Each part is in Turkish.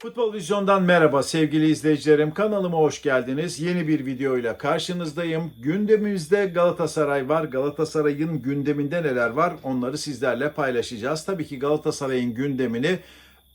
futbol Vizyon'dan merhaba sevgili izleyicilerim. Kanalıma hoş geldiniz. Yeni bir videoyla karşınızdayım. Gündemimizde Galatasaray var. Galatasaray'ın gündeminde neler var onları sizlerle paylaşacağız. Tabii ki Galatasaray'ın gündemini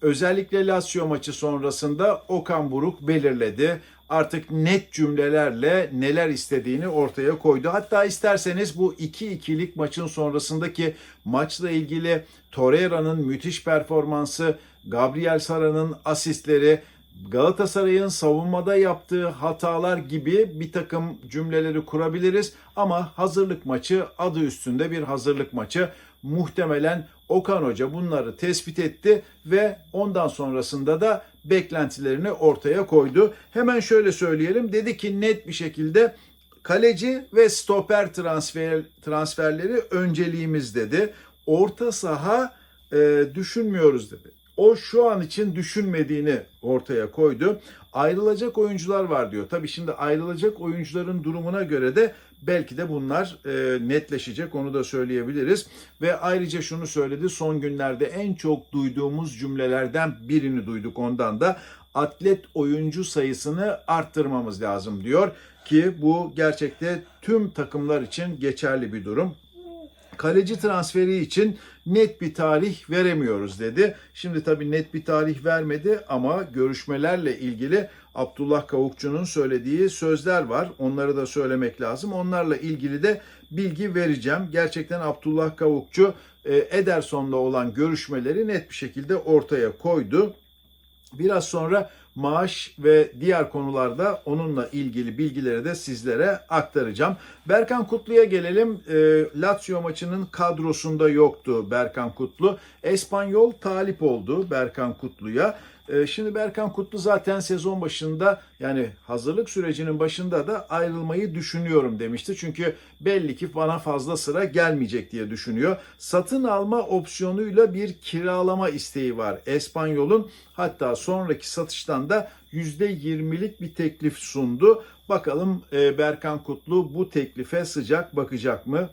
özellikle Lazio maçı sonrasında Okan Buruk belirledi. Artık net cümlelerle neler istediğini ortaya koydu. Hatta isterseniz bu 2-2'lik maçın sonrasındaki maçla ilgili Torreira'nın müthiş performansı, Gabriel Sara'nın asistleri, Galatasaray'ın savunmada yaptığı hatalar gibi bir takım cümleleri kurabiliriz. Ama hazırlık maçı adı üstünde bir hazırlık maçı. Muhtemelen Okan Hoca bunları tespit etti ve ondan sonrasında da beklentilerini ortaya koydu. Hemen şöyle söyleyelim. Dedi ki net bir şekilde kaleci ve stoper transfer transferleri önceliğimiz dedi. Orta saha e, düşünmüyoruz dedi. O şu an için düşünmediğini ortaya koydu. Ayrılacak oyuncular var diyor. Tabii şimdi ayrılacak oyuncuların durumuna göre de belki de bunlar e, netleşecek onu da söyleyebiliriz. Ve ayrıca şunu söyledi son günlerde en çok duyduğumuz cümlelerden birini duyduk ondan da atlet oyuncu sayısını arttırmamız lazım diyor ki bu gerçekte tüm takımlar için geçerli bir durum kaleci transferi için net bir tarih veremiyoruz dedi. Şimdi tabii net bir tarih vermedi ama görüşmelerle ilgili Abdullah Kavukçu'nun söylediği sözler var. Onları da söylemek lazım. Onlarla ilgili de bilgi vereceğim. Gerçekten Abdullah Kavukçu e, Ederson'la olan görüşmeleri net bir şekilde ortaya koydu. Biraz sonra maaş ve diğer konularda onunla ilgili bilgileri de sizlere aktaracağım. Berkan Kutlu'ya gelelim. E, Lazio maçının kadrosunda yoktu Berkan Kutlu. Espanyol talip oldu Berkan Kutlu'ya. E, şimdi Berkan Kutlu zaten sezon başında yani hazırlık sürecinin başında da ayrılmayı düşünüyorum demişti. Çünkü belli ki bana fazla sıra gelmeyecek diye düşünüyor. Satın alma opsiyonuyla bir kiralama isteği var Espanyol'un. Hatta sonraki satıştan da %20'lik bir teklif sundu. Bakalım e, Berkan Kutlu bu teklife sıcak bakacak mı?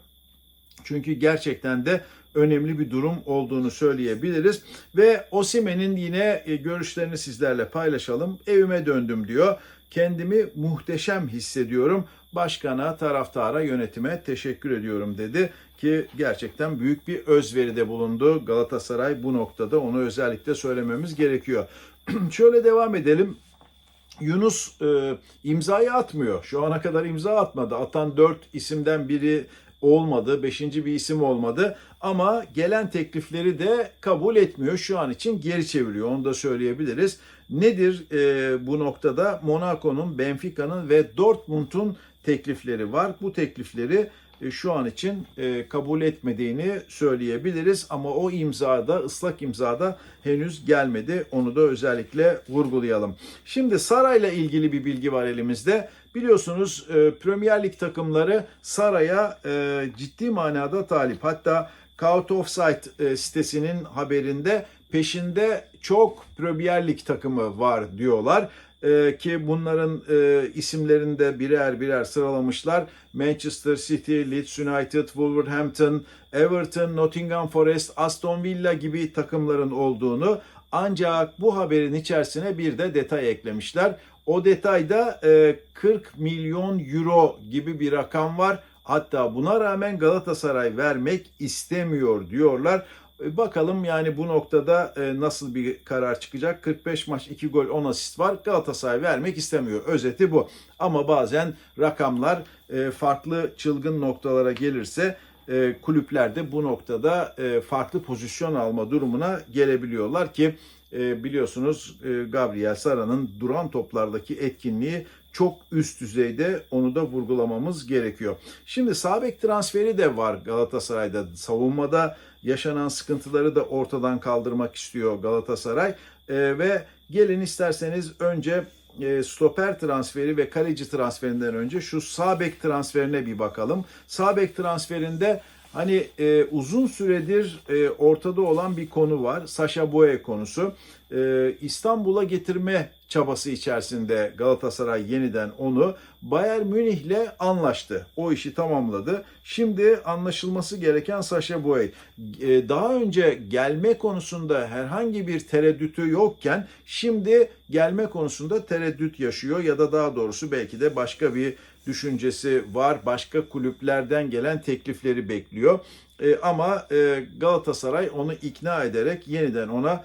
Çünkü gerçekten de önemli bir durum olduğunu söyleyebiliriz. Ve Osimen'in yine e, görüşlerini sizlerle paylaşalım. Evime döndüm diyor. Kendimi muhteşem hissediyorum. Başkana, taraftara, yönetime teşekkür ediyorum dedi ki gerçekten büyük bir özveride bulundu. Galatasaray bu noktada onu özellikle söylememiz gerekiyor. Şöyle devam edelim. Yunus e, imzayı atmıyor. Şu ana kadar imza atmadı. Atan 4 isimden biri olmadı. Beşinci bir isim olmadı. Ama gelen teklifleri de kabul etmiyor. Şu an için geri çeviriyor. Onu da söyleyebiliriz. Nedir e, bu noktada? Monaco'nun, Benfica'nın ve Dortmund'un teklifleri var. Bu teklifleri e, şu an için e, kabul etmediğini söyleyebiliriz ama o imzada ıslak imzada henüz gelmedi. Onu da özellikle vurgulayalım. Şimdi Saray'la ilgili bir bilgi var elimizde. Biliyorsunuz e, Premier Lig takımları Saray'a ciddi manada talip. Hatta Count Offside e, sitesinin haberinde peşinde çok Premier Lig takımı var diyorlar. Ee, ki bunların e, isimlerini de birer birer sıralamışlar. Manchester City, Leeds United, Wolverhampton, Everton, Nottingham Forest, Aston Villa gibi takımların olduğunu ancak bu haberin içerisine bir de detay eklemişler. O detayda e, 40 milyon euro gibi bir rakam var. Hatta buna rağmen Galatasaray vermek istemiyor diyorlar. E, Bakalım yani bu noktada e, nasıl bir karar çıkacak? 45 maç 2 gol 10 asist var. Galatasaray vermek istemiyor. Özeti bu. Ama bazen rakamlar e, farklı çılgın noktalara gelirse kulüpler de bu noktada farklı pozisyon alma durumuna gelebiliyorlar ki biliyorsunuz Gabriel Sara'nın duran toplardaki etkinliği çok üst düzeyde onu da vurgulamamız gerekiyor. Şimdi Sabek transferi de var Galatasaray'da. Savunmada yaşanan sıkıntıları da ortadan kaldırmak istiyor Galatasaray. E, ve gelin isterseniz önce e, stoper transferi ve kaleci transferinden önce şu sağ transferine bir bakalım. Sağ transferinde Hani e, uzun süredir e, ortada olan bir konu var. Sasha Boye konusu. E, İstanbul'a getirme çabası içerisinde Galatasaray yeniden onu Bayern Münih'le anlaştı. O işi tamamladı. Şimdi anlaşılması gereken Sasha Boye. E, daha önce gelme konusunda herhangi bir tereddütü yokken şimdi gelme konusunda tereddüt yaşıyor ya da daha doğrusu belki de başka bir düşüncesi var. Başka kulüplerden gelen teklifleri bekliyor. E, ama e, Galatasaray onu ikna ederek yeniden ona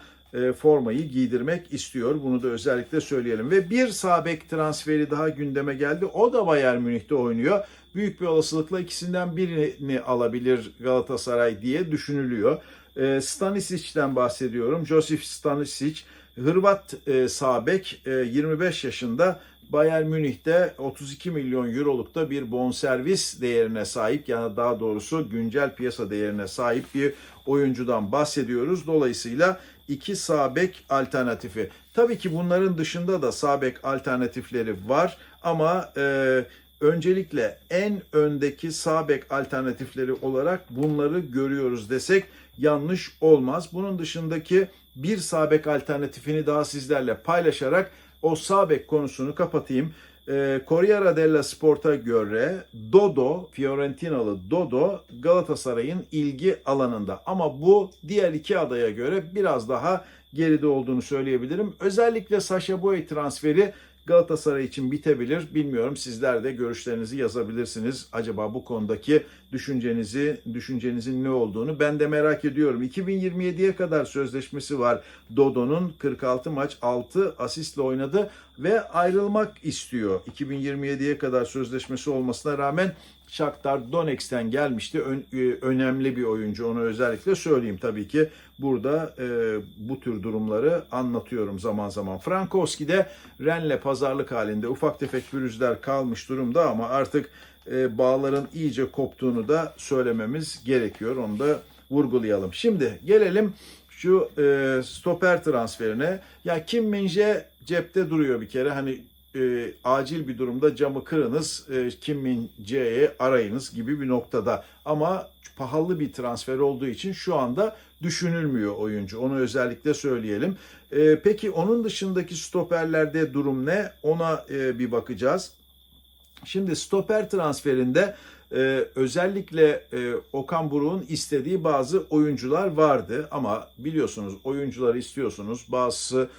formayı giydirmek istiyor. Bunu da özellikle söyleyelim. Ve bir sağ bek transferi daha gündeme geldi. O da Bayern Münih'te oynuyor. Büyük bir olasılıkla ikisinden birini alabilir Galatasaray diye düşünülüyor. E, Stanisic'den bahsediyorum. Josif Stanisic, Hırvat e, sağ bek, e, 25 yaşında Bayern Münih'te 32 milyon eurolukta bir bonservis değerine sahip yani daha doğrusu güncel piyasa değerine sahip bir oyuncudan bahsediyoruz. Dolayısıyla iki sağ bek alternatifi. Tabii ki bunların dışında da sağ bek alternatifleri var ama e, öncelikle en öndeki sağ bek alternatifleri olarak bunları görüyoruz desek yanlış olmaz. Bunun dışındaki bir sağ bek alternatifini daha sizlerle paylaşarak o sağ bek konusunu kapatayım. E, Corriere della Sport'a göre Dodo, Fiorentinalı Dodo Galatasaray'ın ilgi alanında. Ama bu diğer iki adaya göre biraz daha geride olduğunu söyleyebilirim. Özellikle Sasha Boy transferi Galatasaray için bitebilir. Bilmiyorum sizler de görüşlerinizi yazabilirsiniz. Acaba bu konudaki düşüncenizi, düşüncenizin ne olduğunu ben de merak ediyorum. 2027'ye kadar sözleşmesi var Dodo'nun 46 maç 6 asistle oynadı ve ayrılmak istiyor. 2027'ye kadar sözleşmesi olmasına rağmen Shakhtar Donetsk'ten gelmişti. Ön- e, önemli bir oyuncu. Onu özellikle söyleyeyim tabii ki. Burada e, bu tür durumları anlatıyorum zaman zaman. Frankowski de Ren'le pazarlık halinde ufak tefek pürüzler kalmış durumda ama artık e, bağların iyice koptuğunu da söylememiz gerekiyor. Onu da vurgulayalım. Şimdi gelelim şu e, stoper transferine. Ya Kim Min-jae cepte duruyor bir kere. Hani e, acil bir durumda camı kırınız, e, Kim Min-jae'yi arayınız gibi bir noktada. Ama pahalı bir transfer olduğu için şu anda düşünülmüyor oyuncu. Onu özellikle söyleyelim. E, peki onun dışındaki stoperlerde durum ne? Ona e, bir bakacağız. Şimdi stoper transferinde e, özellikle e, Okan Buruk'un istediği bazı oyuncular vardı ama biliyorsunuz oyuncuları istiyorsunuz. Bazısı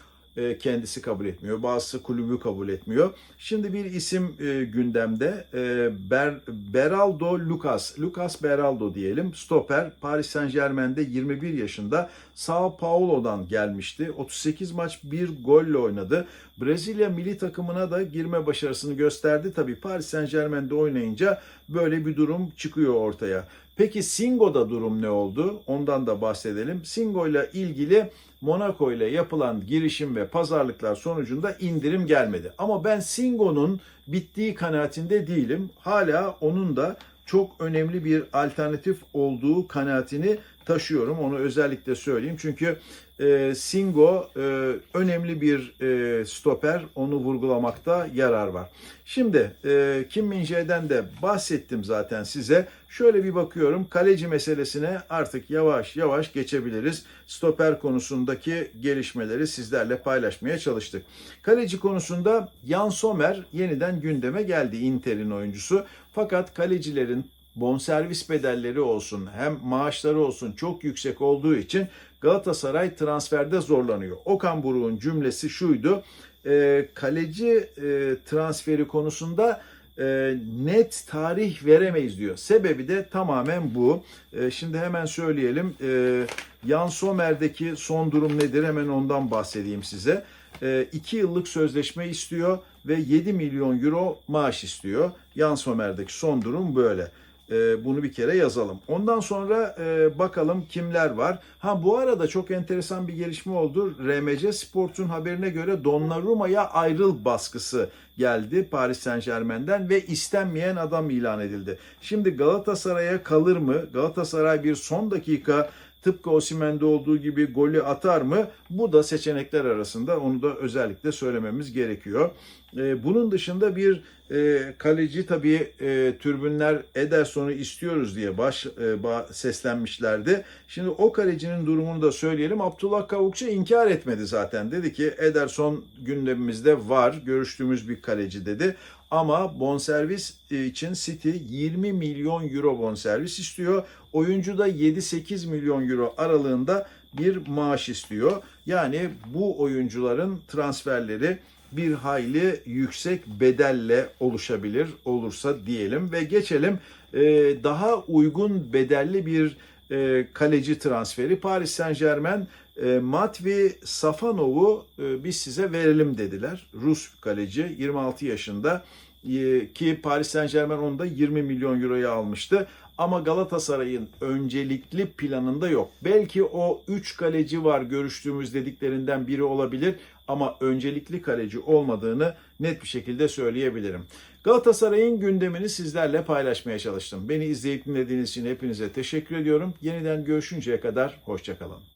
kendisi kabul etmiyor, bazısı kulübü kabul etmiyor. Şimdi bir isim e, gündemde e, Ber, Beraldo Lucas, Lucas Beraldo diyelim. Stoper Paris Saint Germain'de 21 yaşında Sao Paulo'dan gelmişti. 38 maç bir golle oynadı. Brezilya milli takımına da girme başarısını gösterdi. Tabii Paris Saint Germain'de oynayınca böyle bir durum çıkıyor ortaya. Peki Singo'da durum ne oldu? Ondan da bahsedelim. Singo ile ilgili Monaco ile yapılan girişim ve pazarlıklar sonucunda indirim gelmedi. Ama ben Singo'nun bittiği kanaatinde değilim. Hala onun da çok önemli bir alternatif olduğu kanaatini taşıyorum. Onu özellikle söyleyeyim. Çünkü e, Singo e, önemli bir e, stoper. Onu vurgulamakta yarar var. Şimdi e, Kim Min-jae'den de bahsettim zaten size. Şöyle bir bakıyorum. Kaleci meselesine artık yavaş yavaş geçebiliriz. Stoper konusundaki gelişmeleri sizlerle paylaşmaya çalıştık. Kaleci konusunda Jan Sommer yeniden gündeme geldi Inter'in oyuncusu. Fakat kalecilerin bonservis bedelleri olsun hem maaşları olsun çok yüksek olduğu için Galatasaray transferde zorlanıyor. Okan Buruk'un cümlesi şuydu. E, kaleci e, transferi konusunda e, net tarih veremeyiz diyor. Sebebi de tamamen bu. E, şimdi hemen söyleyelim. E, Jan Sommer'deki son durum nedir? Hemen ondan bahsedeyim size. 2 yıllık sözleşme istiyor ve 7 milyon euro maaş istiyor. Jan Sommer'deki son durum böyle. E, bunu bir kere yazalım. Ondan sonra e, bakalım kimler var. Ha bu arada çok enteresan bir gelişme oldu. RMC Sport'un haberine göre Donnarumma'ya ayrıl baskısı geldi Paris Saint Germain'den ve istenmeyen adam ilan edildi. Şimdi Galatasaray'a kalır mı? Galatasaray bir son dakika tıpkı Osimhen'de olduğu gibi golü atar mı? Bu da seçenekler arasında onu da özellikle söylememiz gerekiyor. Ee, bunun dışında bir e, kaleci tabii e, türbünler Ederson'u istiyoruz diye baş e, ba- seslenmişlerdi. Şimdi o kalecinin durumunu da söyleyelim. Abdullah Kavukçu inkar etmedi zaten. Dedi ki Ederson gündemimizde var. Görüştüğümüz bir kaleci dedi. Ama bonservis için City 20 milyon euro bonservis istiyor. Oyuncu da 7-8 milyon euro aralığında bir maaş istiyor. Yani bu oyuncuların transferleri bir hayli yüksek bedelle oluşabilir olursa diyelim ve geçelim e, daha uygun bedelli bir e, kaleci transferi Paris Saint Germain e, Matvi Safanov'u e, biz size verelim dediler. Rus kaleci 26 yaşında ki Paris Saint Germain onu da 20 milyon euroya almıştı. Ama Galatasaray'ın öncelikli planında yok. Belki o 3 kaleci var görüştüğümüz dediklerinden biri olabilir ama öncelikli kaleci olmadığını net bir şekilde söyleyebilirim. Galatasaray'ın gündemini sizlerle paylaşmaya çalıştım. Beni izleyip dinlediğiniz için hepinize teşekkür ediyorum. Yeniden görüşünceye kadar hoşçakalın.